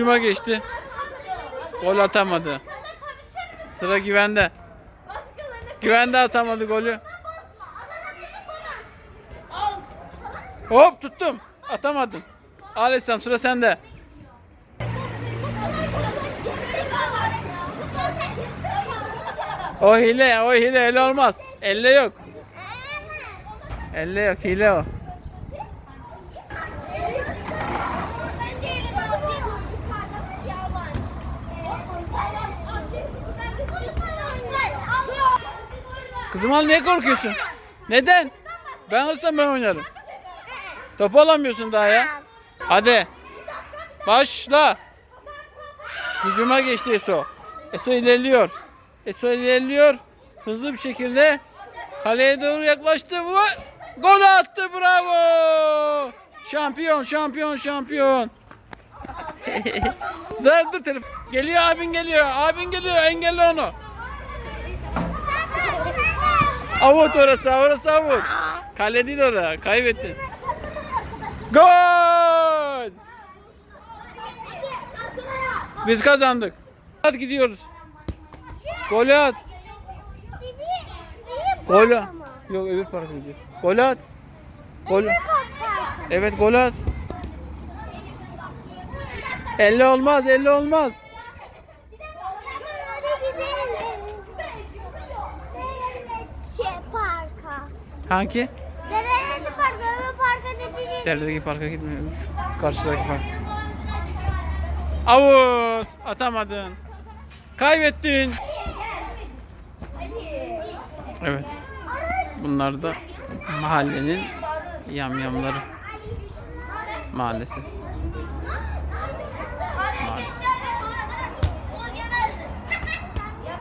Hücuma geçti. Gol atamadı. Sıra güvende. Güvende atamadı golü. Hop tuttum. Atamadım. Al İslam sıra sende. O hile, o hile, öyle olmaz. Elle yok. Elle yok, hile o. Kızım al niye korkuyorsun? Neden? Ben olsam ben oynarım. Topu alamıyorsun daha ya. Hadi. Başla. Hücuma geçti Eso. Eso ilerliyor. Eso ilerliyor. Hızlı bir şekilde kaleye doğru yaklaştı. Vur. Gol attı. Bravo. Şampiyon, şampiyon, şampiyon. dur dur telefon. Geliyor abin geliyor. Abin geliyor. Engelle onu. Avut orası, orası avut. Kale değil orası. Kaybettin. Gol! Biz kazandık. Hadi gidiyoruz. Gol at. Gol at. Yok öbür parka gideceğiz. Gol at. Gol. Evet gol at. 50 olmaz, 50 olmaz. Hangi? Dereledi parka, öbür parka gideceğiz. Deredeki parka gitmiyormuş. Karşıdaki park. Avut! Atamadın. Kaybettin. Evet. Bunlar da mahallenin yamyamları. Maalesef.